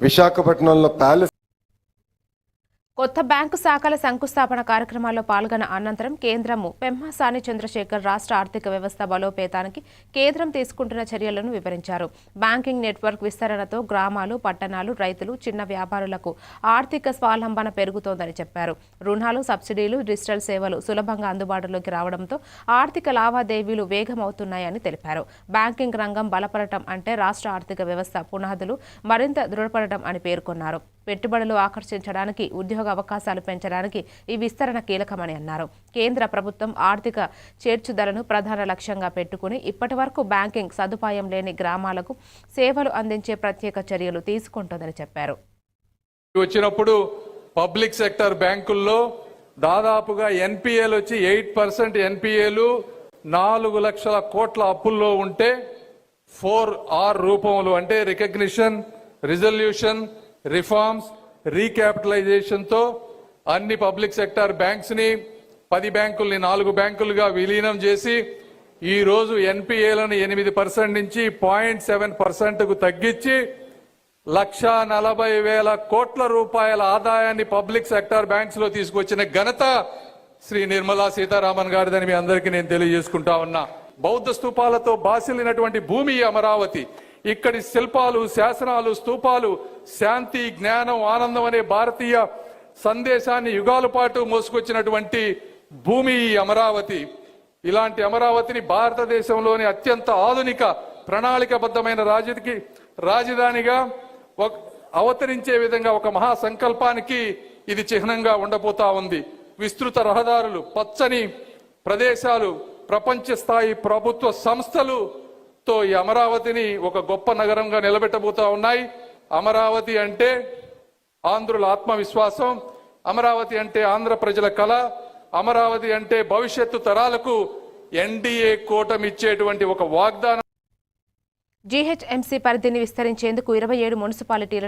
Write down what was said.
విశాఖపట్నంలో ప్యాలెస్ కొత్త బ్యాంకు శాఖల శంకుస్థాపన కార్యక్రమాల్లో పాల్గొన్న అనంతరం కేంద్రము పెమ్మసాని చంద్రశేఖర్ రాష్ట్ర ఆర్థిక వ్యవస్థ బలోపేతానికి కేంద్రం తీసుకుంటున్న చర్యలను వివరించారు. బ్యాంకింగ్ నెట్వర్క్ విస్తరణతో గ్రామాలు పట్టణాలు రైతులు చిన్న వ్యాపారులకు ఆర్థిక స్వావలంబన పెరుగుతోందని చెప్పారు. రుణాలు సబ్సిడీలు డిజిటల్ సేవలు సులభంగా అందుబాటులోకి రావడంతో ఆర్థిక లావాదేవీలు వేగమవుతున్నాయని తెలిపారు. బ్యాంకింగ్ రంగం బలపడటం అంటే రాష్ట్ర ఆర్థిక వ్యవస్థ పునాదులు మరింత దృఢపడటం అని పేర్కొన్నారు. పెట్టుబడులు ఆకర్షించడానికి ఉద్యోగ అవకాశాలు పెంచడానికి ఈ విస్తరణ కీలకమని అన్నారు. కేంద్ర ప్రభుత్వం ఆర్థిక చేర్చుదలను ప్రధాన లక్ష్యంగా పెట్టుకుని ఇప్పటి వరకు బ్యాంకింగ్ సదుపాయం లేని గ్రామాలకు సేవలు అందించే ప్రత్యేక చర్యలు తీసుకుంటోందని చెప్పారు. వచ్చినప్పుడు పబ్లిక్ సెక్టర్ బ్యాంకుల్లో దాదాపుగా ఎన్పిఏలు వచ్చి ఎయిట్ పర్సెంట్ ఎన్పిఏలు నాలుగు లక్షల కోట్ల అప్పుల్లో ఉంటే ఫోర్ ఆర్ రూపంలో అంటే రికగ్నిషన్ రిజల్యూషన్ రిఫార్మ్స్ రీక్యాపిటలైజేషన్తో అన్ని పబ్లిక్ సెక్టర్ బ్యాంక్స్ని పది బ్యాంకుల్ని నాలుగు బ్యాంకులుగా విలీనం చేసి ఈ రోజు ఎన్పిఏలను ఎనిమిది పర్సెంట్ నుంచి పాయింట్ సెవెన్ పర్సెంట్కు తగ్గించి లక్ష నలభై వేల కోట్ల రూపాయల ఆదాయాన్ని పబ్లిక్ సెక్టార్ బ్యాంక్స్లో తీసుకొచ్చిన ఘనత శ్రీ నిర్మలా సీతారామన్ గారిదని మీ అందరికీ నేను తెలియజేసుకుంటా ఉన్నా. బౌద్ధ స్తూపాలతో బాసిల్లినటువంటి భూమి అమరావతి. ఇక్కడి శిల్పాలు శాసనాలు స్తూపాలు శాంతి జ్ఞానం ఆనందం అనే భారతీయ సందేశాన్ని యుగాల పాటు మోసుకొచ్చినటువంటి భూమి ఈ అమరావతి. ఇలాంటి అమరావతిని భారతదేశంలోని అత్యంత ఆధునిక ప్రణాళికబద్ధమైన రాజకీయ రాజధానిగా ఒక అవతరించే విధంగా ఒక మహా సంకల్పానికి ఇది చిహ్నంగా ఉండబోతా ఉంది. విస్తృత రహదారులు పచ్చని ప్రదేశాలు ప్రపంచ స్థాయి ప్రభుత్వ సంస్థలు తో ఈ అమరావతిని ఒక గొప్ప నగరంగా నిలబెట్టబోతా ఉన్నాయి. అమరావతి అంటే ఆంధ్రుల ఆత్మవిశ్వాసం అమరావతి అంటే ఆంధ్ర ప్రజల కళ అమరావతి అంటే భవిష్యత్తు తరాలకు ఎన్డీఏ కూటమిచ్చేటువంటి ఒక వాగ్దానం. జీహెచ్ఎంసీ పరిధిని విస్తరించేందుకు ఇరవై ఏడు మున్సిపాలిటీలు